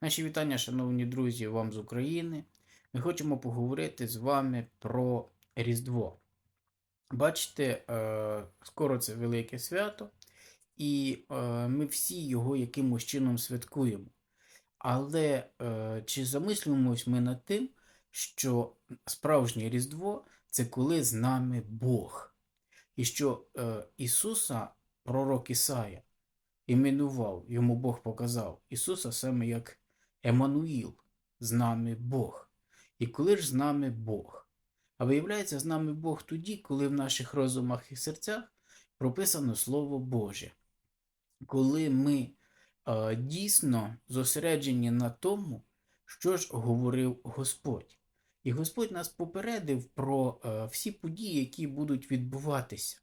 Наші вітання, шановні друзі, вам з України. Ми хочемо поговорити з вами про Різдво. Бачите, е, скоро це велике свято, і е, ми всі його якимось чином святкуємо. Але е, чи замислюємось ми над тим, що справжнє Різдво це коли з нами Бог, і що Ісуса, пророк Ісая, іменував, йому Бог показав Ісуса саме як Еммануїл, з нами Бог. І коли ж з нами Бог? А виявляється, з нами Бог тоді, коли в наших розумах і серцях прописано Слово Боже. Коли ми е, дійсно зосереджені на тому, що ж говорив Господь. І Господь нас попередив про е, всі події, які будуть відбуватися.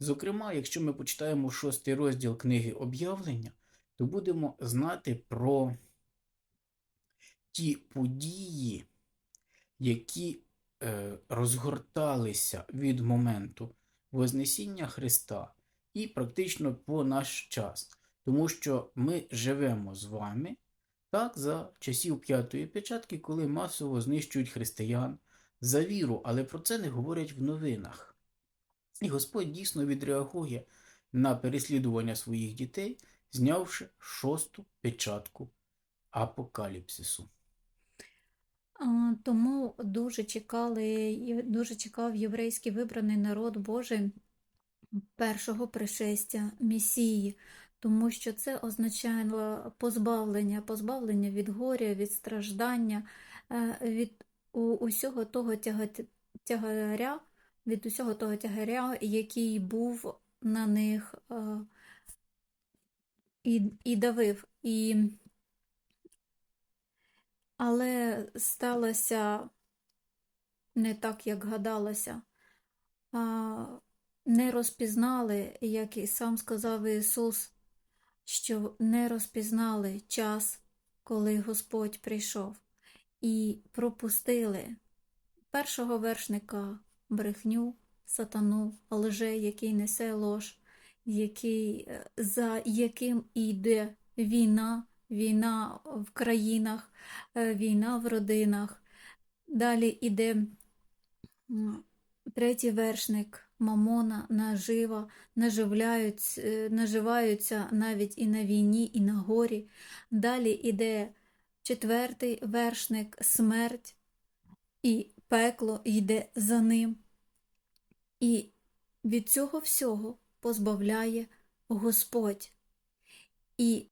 Зокрема, якщо ми почитаємо шостий розділ книги об'явлення, то будемо знати про ті події, які е, розгорталися від моменту Вознесіння Христа і практично по наш час. Тому що ми живемо з вами так за часів п'ятої печатки, коли масово знищують християн за віру, але про це не говорять в новинах. І Господь дійсно відреагує на переслідування своїх дітей, знявши шосту печатку апокаліпсису. Тому дуже чекали, дуже чекав єврейський вибраний народ Божий першого пришестя Месії, тому що це означало позбавлення, позбавлення від горя, від страждання, е, від усього того тягаря, від усього того тягаря, який був на них е, і, і давив. І але сталося не так, як гадалося. Не розпізнали, як і сам сказав Ісус, що не розпізнали час, коли Господь прийшов, і пропустили першого вершника брехню, сатану, лже, який несе лож, який, е, за яким іде війна, війна в країнах, е, війна в родинах. Далі іде м, третій вершник Мамона, нажива, наживляють, е, наживаються навіть і на війні, і на горі. Далі іде четвертий вершник смерть, і пекло йде за ним. І від цього всього позбавляє Господь. І